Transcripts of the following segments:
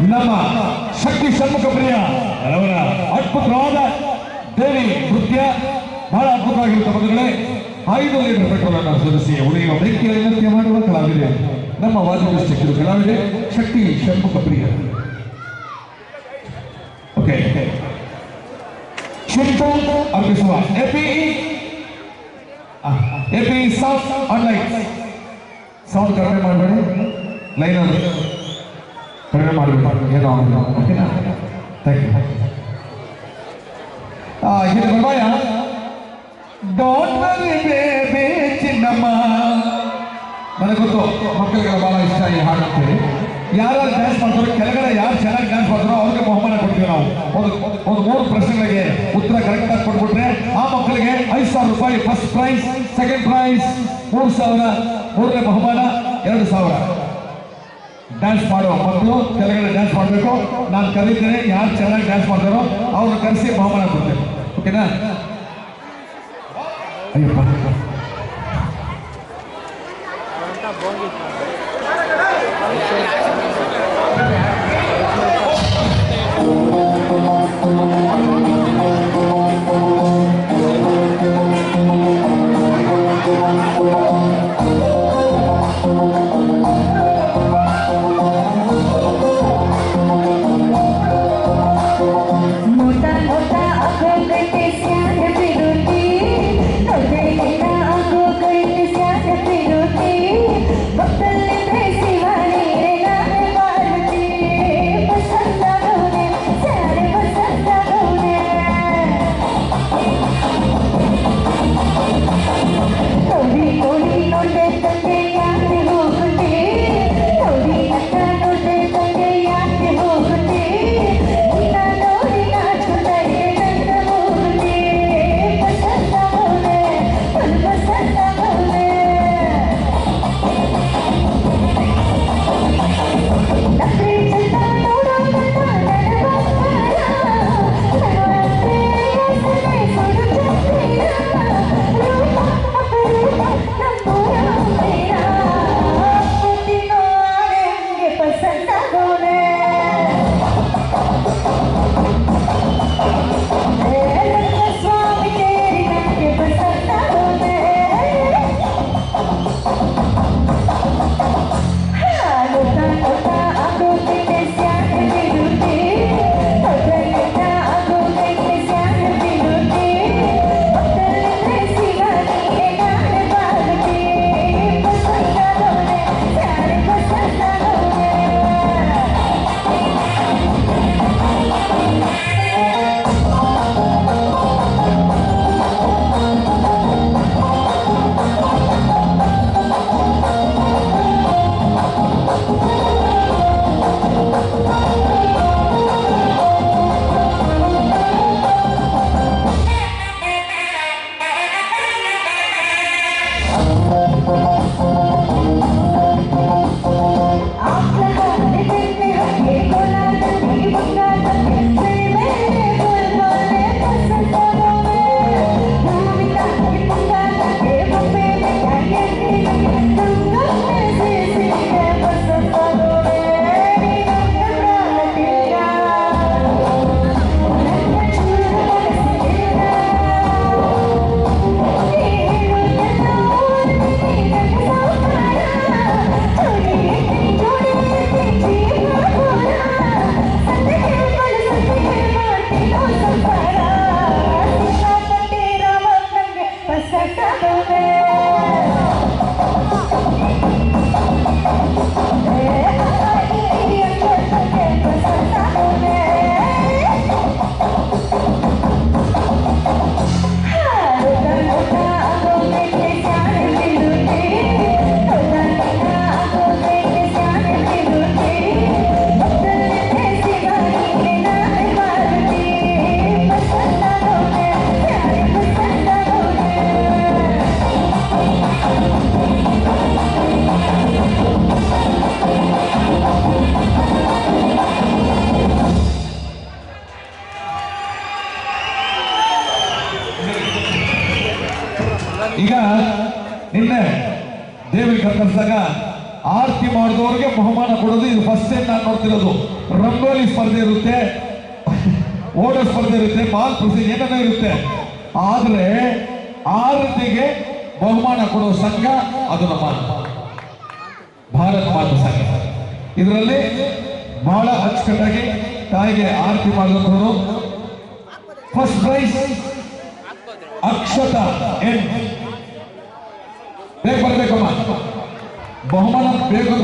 ನಮ್ಮ ಶಕ್ತಿ ಷಣ್ಮುಖ ಪ್ರಿಯ ಅವರ ಅದ್ಭುತವಾದ ದೇವಿ ನೃತ್ಯ ಬಹಳ ಅದ್ಭುತವಾಗಿರುತ್ತೆ ಮಕ್ಕಳೇ ಐದು ಲೀಟರ್ ಪೆಟ್ರೋಲ್ ಅನ್ನು ಸದಸ್ಯ ಉಳಿಯುವ ಬೆಂಕಿಯಲ್ಲಿ ನೃತ್ಯ ಮಾಡುವ ಕಲಾವಿದೆ. ನಮ್ಮ ವಾದ್ಯದೃಷ್ಟಿಗಳು ಕಲಾವಿದೆ, ಶಕ್ತಿ ಷಣ್ಮುಖ ಪ್ರಿಯ. ಓಕೆ. ಶಿಲ್ಪು ಅರ್ಪಿಸುವ AP AP sound online sound ಕಡಿಮೆ ಮಾಡಬೇಡಿ. ಲೈನ್ ಅದು ಕಡಿಮೆ ಮಾಡಬೇಕು ಏನೋ. ಓಕೆನಾ ಥ್ಯಾಂಕ್ ಯು ಇದು ಬರ್ಬಾಯ ಡೋಂಟ್ ವರಿ ಬೇಬಿ ಚಿನ್ನಮ್ಮ ನನಗೆ ಗೊತ್ತು ಮಕ್ಕಳಿಗೆ ಬಹಳ ಇಷ್ಟ ಈ ಹಾಡು ಅಂತೇಳಿ ಯಾರು ಡ್ಯಾನ್ಸ್ ಮಾಡ್ತಾರೋ ಕೆಳಗಡೆ ಯಾರು ಚೆನ್ನಾಗಿ ಡ್ಯಾನ್ಸ್ ಮಾಡ್ತಾರೋ ಅವ್ರಿಗೆ ಬಹುಮಾನ ಕೊಡ್ತೀವಿ ನಾವು ಒಂದು ಒಂದು ಮೂರು ಪ್ರಶ್ನೆಗಳಿಗೆ ಉತ್ತರ ಕರೆಕ್ಟಾಗಿ ಕೊಟ್ಬಿಟ್ರೆ ಆ ಮಕ್ಕಳಿಗೆ ಐದು ಸಾವಿರ ರೂಪಾಯಿ ಫಸ್ಟ್ ಪ್ರೈಸ್ ಸೆಕೆಂಡ್ ಪ್ರೈಸ್ ಮೂರು ಸಾವಿರ ಮೂರನೇ ಬಹುಮಾನ ಎರಡು ಸಾವಿರ ಡ್ಯಾನ್ಸ್ ಮಾಡೋ ಮಕ್ಕಳು, ಕೆಳಗಡೆ ಡ್ಯಾನ್ಸ್ ಮಾಡಬೇಕು. ನಾನು ಕರೀತೇನೆ, ಯಾರು ಚೆನ್ನಾಗಿ ಡ್ಯಾನ್ಸ್ ಮಾಡ್ತಾರೋ ಅವ್ರನ್ನ ಕರೆಸಿ ಬಹುಮಾನ ಕೊಡ್ತೇನೆ ಓಕೆನಾ ಅಯ್ಯಪ್ಪ. ಈಗ ನಿನ್ನೆ ದೇವಿ ಕತ್ತರಿಸಿದಾಗ ಆರತಿ ಮಾಡಿದವ್ರಿಗೆ ಬಹುಮಾನ ಕೊಡೋದು. ಇದು ಫಸ್ಟ್ ಟೈಮ್ ನಾನು ನೋಡ್ತಿರೋದು. ರಂಗೋಲಿ ಸ್ಪರ್ಧೆ ಇರುತ್ತೆ. ಓಡೋ ಸ್ಪರ್ಧೆ ಇರುತ್ತೆ. ಬಾಲ್ ಪ್ರಸಿ ಏನೇನೋ ಇರುತ್ತೆ. ಆದರೆ ಆರತಿಗೆ ಬಹುಮಾನ ಕೊಡೋ ಸಂಘ ಅದು ನಮ್ಮ ಭಾರತ ಮಾತು ಸಂಘ. ಇದರಲ್ಲಿ ಬಹಳ ಅಚ್ಚುಕಟ್ಟಾಗಿ ತಾಯಿಗೆ ಆರತಿ ಮಾಡಿದವರು ಫಸ್ಟ್ ಪ್ರೈಸ್ ಅಕ್ಷತಾ ಎನ್ ಬೇಗ ಬರ್ಬೇಕಮ್ಮ ಬಹುಮಾನ ಬೇಕು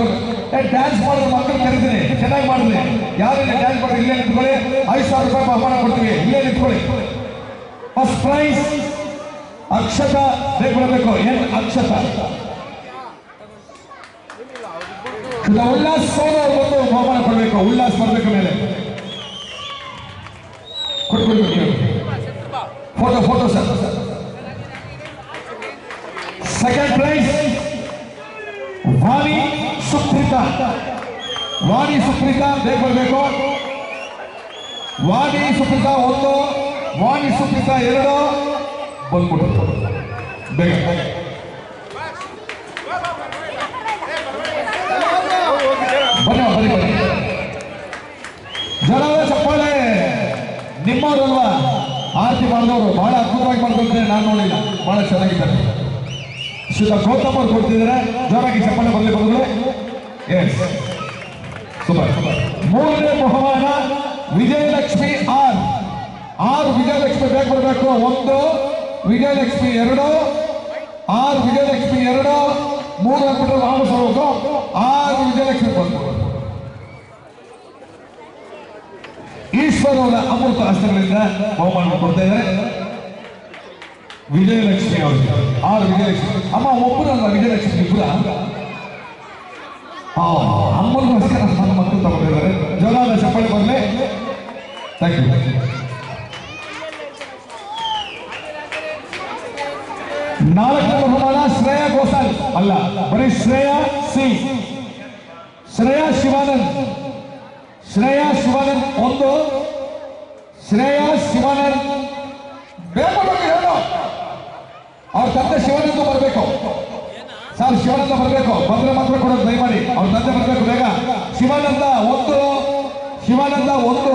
ಡ್ಯಾನ್ಸ್ ಮಾಡಿದ್ರೆ ಮಕ್ಕಳು ಕರೀತೀನಿ ಚೆನ್ನಾಗಿ ಮಾಡಿದ್ರಿ. ಯಾರಿಲ್ಲ ಡ್ಯಾನ್ಸ್ ಮಾಡಿ ಇಲ್ಲೇ ನಿಂತ್ಕೊಳ್ಳಿ? ಐದು ಸಾವಿರ ರೂಪಾಯಿ ಬಹುಮಾನ ಕೊಡ್ತೀವಿ. ಇಲ್ಲೇ ನಿಂತ್ಕೊಳ್ಳಿ. First prize Akshata. ಬೇಗ ಬರಬೇಕು. ಏನ್ ಅಕ್ಷತಾ? ಇಲ್ಲ, ಉಲ್ಲಾಸ್ ಸೋನ ಅವ್ರು ಬಂದು ಬಹುಮಾನ ಕೊಡಬೇಕು. ಉಲ್ಲಾಸ್ ಬರ್ಬೇಕು ಮೇಲೆ. ಕೊಟ್ಬಿಡ್ಬೇಕು ನೀವು ಫೋಟೋ ಫೋಟೋ ಸರ್ ಸುಪ್ರೀತಾ ಬೇಗ ಬರಬೇಕು. ವಾಣಿ ಸುಪ್ರೀತಾ ಒಂದು, ವಾಣಿ ಸುಪ್ರೀತಾ ಎರಡು. ಬಂದ್ಬಿಟ್ಟು ಬೇಗ. ಬನ್ನಿ ಬನ್ನಿ ಬನ್ನಿ. ಜನರ, ಚಪ್ಪಾಳೆ. ನಿಮ್ಮವರಲ್ವಾ? ಆರತಿ ಮಾಡಿದವರು ಬಹಳ ಅದ್ಭುತವಾಗಿ ಮಾಡ್ಕೊಂಡ್ರೆ ನಾನು ನೋಡಿಲ್ಲ. ಬಹಳ ಚೆನ್ನಾಗಿದ್ದಾರೆ. ಶುದ್ಧ ಗೌತಮ್ ಅವ್ರು ಕೊಡ್ತಿದ್ದಾರೆ. ಜೋರಾಗಿ ಚಪ್ಪಾಳೆ ಬರಲಿ ಬಂದ್ರು ಎಸ್ ಸೂಪರ್ ಮೂರನೇ ಬಹುಮಾನ ವಿಜಯಲಕ್ಷ್ಮಿ ಆರ್. ಆರು ವಿಜಯಲಕ್ಷ್ಮಿ ಬೇಕು ಬರಬೇಕು. ಒಂದು, ವಿಜಯಲಕ್ಷ್ಮಿ ಎರಡು, ಆರು ವಿಜಯಲಕ್ಷ್ಮಿ ಎರಡು, ಮೂರು ಅಂದ್ಬಿಟ್ರೆ ಆರು ಹೋಗ್ಬೇಕು ಆರು ವಿಜಯಲಕ್ಷ್ಮಿ ಬಂದು ಈಶ್ವರವರ ಅಮೃತ ಹಸ್ತಗಳಿಂದ ಬಹುಮಾನ ಕೊಡ್ತೇವೆ ವಿಜಯಲಕ್ಷ್ಮಿ ಅವರಿಗೆ. ಆರು ವಿಜಯಲಕ್ಷ್ಮಿ. ಅಮ್ಮ ಒಬ್ಬರಲ್ಲ ವಿಜಯಲಕ್ಷ್ಮಿ ಇಬ್ಬರ ಅಮ್ಮನಿಗೋಸ್ಕರ ನನ್ನ ಮಕ್ಕಳು ತಗೊಂಡಿದ್ದಾರೆ. ಜೋರಾದ ಚಪ್ಪಾಳೆ ಬರಲಿ. ಥ್ಯಾಂಕ್ ಯು ನಾಲ್ಕನೇ ಬಹುಮಾನ ಶ್ರೇಯಾ ಗೋಸಾಲ್ ಅಲ್ಲ, ಬರೀ ಶ್ರೇಯಾ ಸಿ. ಶ್ರೇಯಾ ಶಿವಾನಂದ್. ಶ್ರೇಯಾ ಶಿವಾನಂದ್ ಒಂದು. ಶ್ರೇಯಾ ಶಿವಾನಂದ್. ಬೇಕು ಹೇಳು. ಅವ್ರ ತಂದೆ ಶಿವಾನಂದ ಬರಬೇಕು. ಸರ್ ಶಿವಾನಂದ ಬರಬೇಕು. ಬಂದ್ರೆ ಮಾತ್ರ ಕೊಡೋದು, ದಯಮಾಡಿ. ಅವ್ರ ತಂದೆ ಬರಬೇಕು ಬೇಗ. ಶಿವಾನಂದ ಒಂದು ಶಿವಾನಂದ ಒಂದು,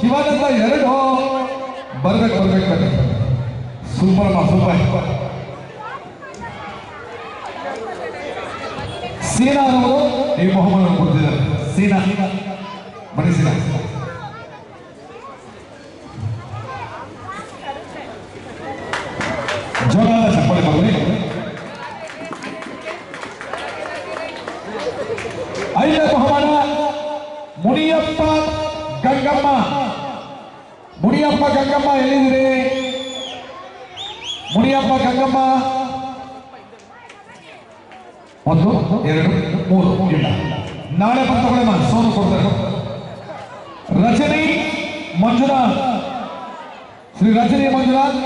ಶಿವಾನಂದ ಎರಡು. ಬರ್ಬೇಕು ಬರ್ಬೇಕು ಸೂಪರ್ ಅಮ್ಮ, ಸೂಪರ್. ಸೀನಾ ಅವರು, ಈ ಬಹುಮಾನ ಕೊಡ್ತಿದ್ದಾರೆ. ಸೀನಾ. ಬನ್ನಿ ಜೋರಾದ ಚಪ್ಪಾಳೆ ಬರಲಿ ಐದನೇ ಬಹುಮಾನ ಮುನಿಯಪ್ಪ ಗಂಗಮ್ಮ. ಮುನಿಯಪ್ಪ ಗಂಗಮ್ಮ ಎಲ್ಲಿದ್ದೀರಿ? ಮುನಿಯಪ್ಪ ಗಂಗಮ್ಮ. ಒಂದು, ಎರಡು, ಮೂರು, ಇಲ್ಲ. ನಾಳೆ ಬಂದು ತಗೊಳ್ಳಮ್ಮ ಸೋನು ಕೊಡ್ತಾರೆ. ರಜನಿ ಮಂಜುನಾಥ್. ಶ್ರೀ ರಜನಿ ಮಂಜುನಾಥ್,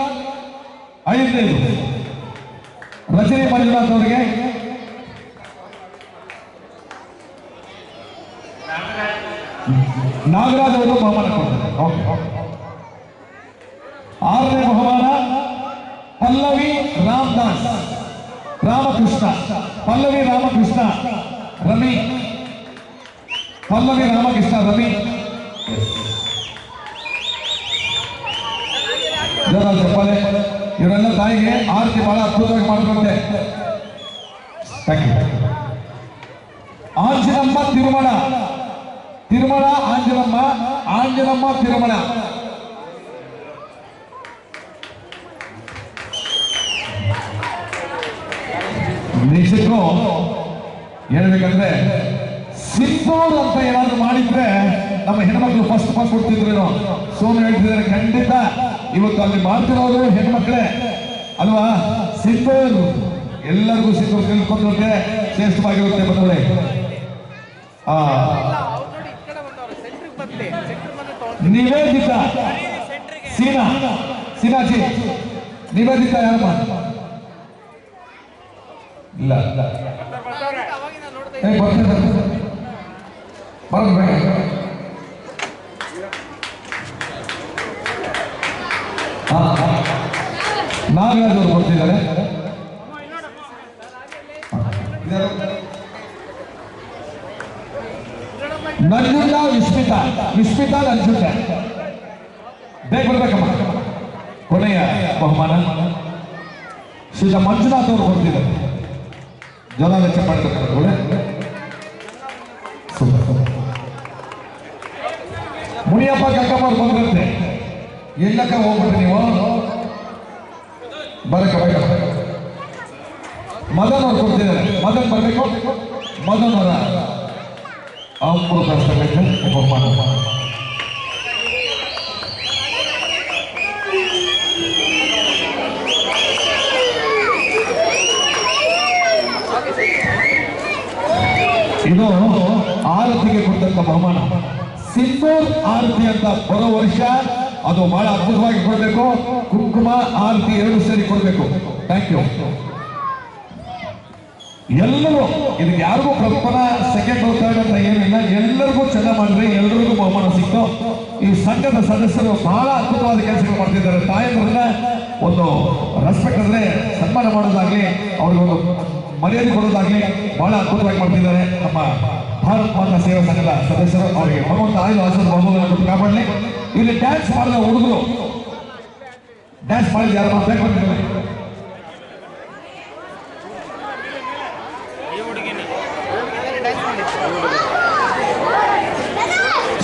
ಐದನೇದು. ರಜನಿ ಮಂಜುನಾಥ್ ಅವರಿಗೆ ನಾಗರಾಜ್ ಅವರು ಬಹುಮಾನ ಕೊಡ್ತಾರೆ. ಆರನೇ ಬಹುಮಾನ ಪಲ್ಲವಿ ರಾಮದಾಸ್. ರಾಮಕೃಷ್ಣ. ಪಲ್ಲವಿ ರಾಮಕೃಷ್ಣ. ರವಿ ಪಲ್ಲವಿ ರಾಮಕೃಷ್ಣ ರವಿ ಜನ ಚಪ್ಪಾಳೆ ಇವರೆಲ್ಲ ತಾಯಿಗೆ ಆರತಿ ಬಹಳ ಅದ್ಭುತವಾಗಿ ಮಾಡಿಕೊಂಡೆ ಆಂಜನಮ್ಮ ತಿರುಮಲ. ತಿರುಮಲ ಆಂಜನಮ್ಮ ಆಂಜನಮ್ಮ ತಿರುಮಲ ನಿಜಕ್ಕೂ ಹೇಳ್ಬೇಕಂದ್ರೆ ಸಿಂಪೋರ್ ಅಂತ ಏನಾದ್ರು ಮಾಡಿದ್ರೆ ನಮ್ಮ ಹೆಣ್ಮಕ್ಳು ಫಸ್ಟ್ ಫಸ್ಟ್ ಕೊಡ್ತಿದ್ರು ಸೋನು ಹೇಳ್ತಿದ್ದಾರೆ, ಖಂಡಿತ. ಇವತ್ತು ಅಲ್ಲಿ ಮಾಡ್ತಿರೋರು ಹೆಣ್ಮಕ್ಳೇ. ಅಲ್ವಾ? ಸಿಂಪೋರ್ ಎಲ್ಲರಿಗೂ ಸಿಂಪೋರ್ ತಿಳ್ಕೊಂಡ್ರೆ ಶ್ರೇಷ್ಠವಾಗಿರುತ್ತೆ ಬಂದವಳೆ ಆ ಅವ್ರು ನೋಡಿ ಈ ಕಡೆ ಬಂದವ್ರೆ ಸೆಂಟ್ರಿಗೆ ಬಂದ್ಲಿ ಸೆಂಟ್ರ್ ಬಂದು ತಗೊಂಡು ನಿವೇದಿತ ಸೀನಾ ಸೀನಾಜಿ ನಿವೇದಿತ ಯಾರಮ್ಮ ಇಲ್ಲ. ಇಲ್ಲ ಬರ್ಬೇಕು ನಾಗರಾಜ್ ಅವರು ಬರ್ತಿದ್ದಾರೆ ಇದಾರು? ನಂಜುಂಡ ವಿಸ್ಮಿತಾ ವಿಸ್ಮಿತಾ ನಂಜುಂಡ ಬೇಗ ಬರ್ಬೇಕಮ್ಮ ಕೊನೆಯ ಬಹುಮಾನ ಶ್ರೀತ ಮಂಜುನಾಥ್ ಅವರು ಕೊಡ್ತಿದ್ದಾರೆ ಜೋರಾದ ಚಪ್ಪಾಳೆ ತಗೊಂಡು ಒಳ್ಳೆ ಸೂಪರ್ ಸೂಪರ್. ಮುನಿಯಪ್ಪ ಗಂಗಮ್ಮ ಅವ್ರು ಬಂದ್ರಂತೆ ಎಲ್ಲಕ್ಕ ಹೋಗ್ಬಿಟ್ರಿ ನೀವು ಬರಕ ಬರಕ ಮದನ್ ಅವ್ರು ಕೊಡ್ತಿದ್ದಾರೆ ಮದನ್ ಬರ್ಬೇಕು ಮದನ್ ಅವರ ಅಮೃತ ಹಸ್ತಬೇಕು ಬಹುಮಾನ ಇದು ಆರತಿಗೆ ಕೊಟ್ಟಂತ ಬಹುಮಾನ. ಸಿಂಧೂರ್ ಆರತಿ ಅಂತ ಬರೋ ವರ್ಷ ಅದು ಬಹಳ ಅದ್ಭುತವಾಗಿ ಕೊಡಬೇಕು. ಕುಂಕುಮ, ಆರತಿ ಎರಡು ಸೇರಿ ಕೊಡಬೇಕು. ಥ್ಯಾಂಕ್ ಯು ಎಲ್ಲರೂ ಇದಕ್ಕೆ ಯಾರಿಗೂ ಪ್ರಥಮ ಸೆಕೆಂಡ್ ಥರ್ಡ್ ಅಂತ ಏನಿಲ್ಲ, ಎಲ್ಲರಿಗೂ ಚೆನ್ನಾಗಿ ಮಾಡಿದ್ರೆ ಎಲ್ಲರಿಗೂ ಬಹುಮಾನ ಸಿಕ್ತು. ಈ ಸಂಘದ ಸದಸ್ಯರು ಬಹಳ ಅದ್ಭುತವಾದ ಕೆಲಸಗಳು ಮಾಡ್ತಿದ್ದಾರೆ. ತಾಯಂದ್ರನ್ನ ಒಂದು ರೆಸ್ಪೆಕ್ಟ್ ಅಂದ್ರೆ ಸನ್ಮಾನ ಮಾಡೋದಾಗ್ಲಿ ಅವ್ರಿಗೊಂದು ಮರ್ಯಾದೆ ಕೊಡೋದಾಗ್ಲಿ ಬಹಳ ಅದ್ಭುತವಾಗಿ ಮಾಡ್ತಿದ್ದಾರೆ ನಮ್ಮ ಭಾರತ್ ಮಾತಾ ಸೇವಾ ಸಂಘದ ಸದಸ್ಯರು. ಅವರಿಗೆ ಭಗವಂತ ಆಯುಧ ಆಸನ ಬಹುಮಾನ ಕಾಪಾಡಲಿ. ಇಲ್ಲಿ ಡ್ಯಾನ್ಸ್ ಮಾಡಿದ ಹುಡುಗರು ಡ್ಯಾನ್ಸ್ ಮಾಡಿದ ಯಾರು ಬೇಕು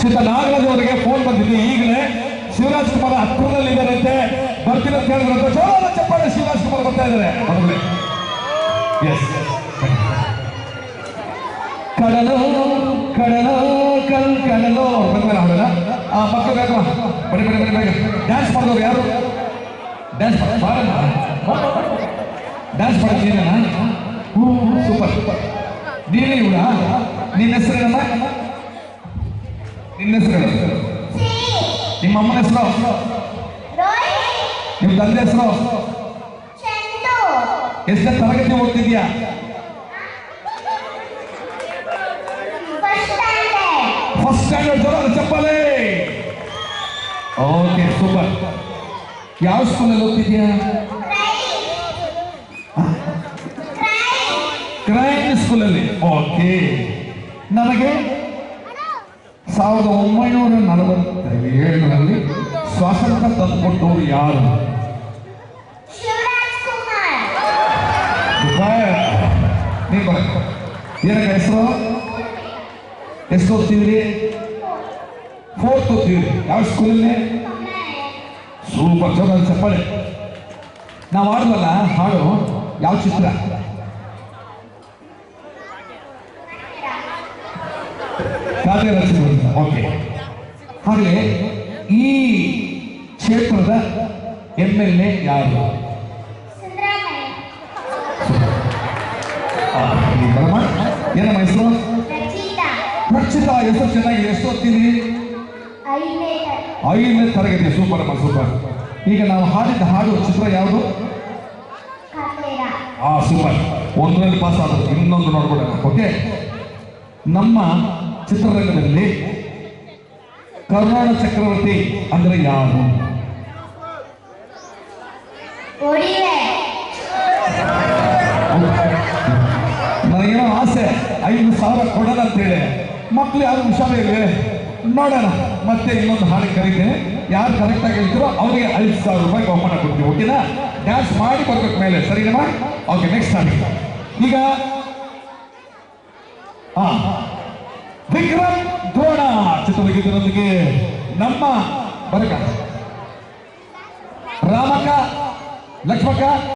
ಶ್ರೀತ ಅವರಿಗೆ ಫೋನ್ ಬಂದಿದೆ. ಈಗಲೇ ಶಿವರಾಜ್ ಕುಮಾರ್ ಹತ್ತಿರದಲ್ಲಿ ಇದ್ದಾರಂತೆ ಬರ್ತೀನಿ ಅಂತ ಹೇಳಿದ್ರಂತೆ ಜೋರಾದ ಚಪ್ಪಾಳೆ ಶಿವರಾಜ್ ಕುಮಾರ್ ಬರ್ತಾ ಇದ್ದಾರೆ. ಎಸ್ ಕಡಲು, ಕಡಲೋ, ಕಲ್, ಕಡಲೋ. ಬಂದ್ಮೇಲೆ ಹಾಡಲ್ಲ ಆ ಮಕ್ಕಳು ಬೇಕು ಬಡಿ ಬಡಿ ಬಡಿ ಡ್ಯಾನ್ಸ್ ಮಾಡಿದವ್ರು ಯಾರು? ಡ್ಯಾನ್ಸ್ ಮಾಡಲ್ಲ ಡ್ಯಾನ್ಸ್ ಮಾಡೋದು ಏನಲ್ಲ ಹ್ಞೂ ಸೂಪರ್. ನೀನೇ ಇವಳ? ನಿನ್ನ ಹೆಸರೇನಮ್ಮ? ನಿನ್ನ ಹೆಸರು ನಿಮ್ಮ ಅಮ್ಮನ ಹೆಸರು? ನಿಮ್ಮ ತಂದೆ ಹೆಸರು? ಎಷ್ಟನೇ ತರಗತಿ ಓದ್ತಿದ್ಯಾ? ಫಸ್ಟ್ ಸ್ಟ್ಯಾಂಡರ್ಡ್ ಜೋರಾದ ಚಪ್ಪಲೆ ಓಕೆ ಸೂಪರ್ ಯಾವ ಸ್ಕೂಲಲ್ಲಿ ಓದ್ತಿದ್ಯಾ? ಕ್ರೈಮ್ ಸ್ಕೂಲಲ್ಲಿ ಓಕೆ ನನಗೆ ಸಾವಿರದ ಒಂಬೈನೂರ ನಲವತ್ತ ಏಳರಲ್ಲಿ ಸ್ವಾತಂತ್ರ್ಯ ತಂದುಕೊಟ್ಟವರು ಯಾರು? ಏನಕ್ಕೆ ಹೆಸರು? ಎಷ್ಟು ಓದ್ತೀವ್ರಿ ಫೋರ್ತ್ ಓದ್ತೀವ್ರಿ ಯಾವ ಸ್ಕೂಲಲ್ಲಿ? ಸೂಪರ್ ಜೋರ ಚಪ್ಪಳೆ. ನಾವು ಆಡುವಲ್ಲ ಹಾಡು. ಯಾವ ಚಿತ್ರ? ಕಾವ್ಯ ರಚನೆ ಓಕೆ. ಹಾಗೆ ಈ ಕ್ಷೇತ್ರದ ಎಂ ಎಲ್ ಎ ಯಾರು ಏನಮ್ಮ ಹೆಸರು? ರಕ್ಷಿತ ಹೆಸರು ಚೆನ್ನಾಗಿದೆ ಎಷ್ಟು ಓದ್ತೀರಿ ಐದನೇ ತರಗತಿ. ಸೂಪರ್ ಅಮ್ಮ ಸೂಪರ್. ಈಗ ನಾವು ಹಾಡಿದ್ದ ಹಾಡು ಚಿತ್ರ ಯಾವುದು? ಆ ಸೂಪರ್. ಒಂದರಲ್ಲಿ ಪಾಸ್ ಆದ್ರು ಇನ್ನೊಂದು ನೋಡ್ಬಿಡೋಣ ಓಕೆ ನಮ್ಮ ಚಿತ್ರರಂಗದಲ್ಲಿ ಕರ್ನಾಡ ಚಕ್ರವರ್ತಿ ಅಂದ್ರೆ ಯಾರು? ನನಗೇನೋ ಆಸೆ ಐದು ಸಾವಿರ ಕೊಡೋಣ ಅಂತೇಳಿ ಮಕ್ಳು ಯಾರು ಹುಷಾರೇ ಇವೆ ನೋಡೋಣ ಮತ್ತೆ ಇನ್ನೊಂದು ಹಾಡು ಕರೀತೇನೆ. ಯಾರು ಕರೆಕ್ಟಾಗಿ ಹೇಳ್ತೀರೋ ಅವರಿಗೆ ಐದು ಸಾವಿರ ರೂಪಾಯಿ ಬಹುಮಾನ ಕೊಡ್ತೀವಿ ಓಕೆನಾ ಡ್ಯಾನ್ಸ್ ಮಾಡಿ ಬರ್ಬೇಕು ಮೇಲೆ ಸರಿನಮ್ಮ ಓಕೆ ನೆಕ್ಸ್ಟ್ ಹಾಡಿ ಈಗ ಹಾ ಚಿತ್ರಗೀತದೊಂದಿಗೆ ನಮ್ಮ ಬರಕ ರಾಮಕ ಲಕ್ಷ್ಮಕ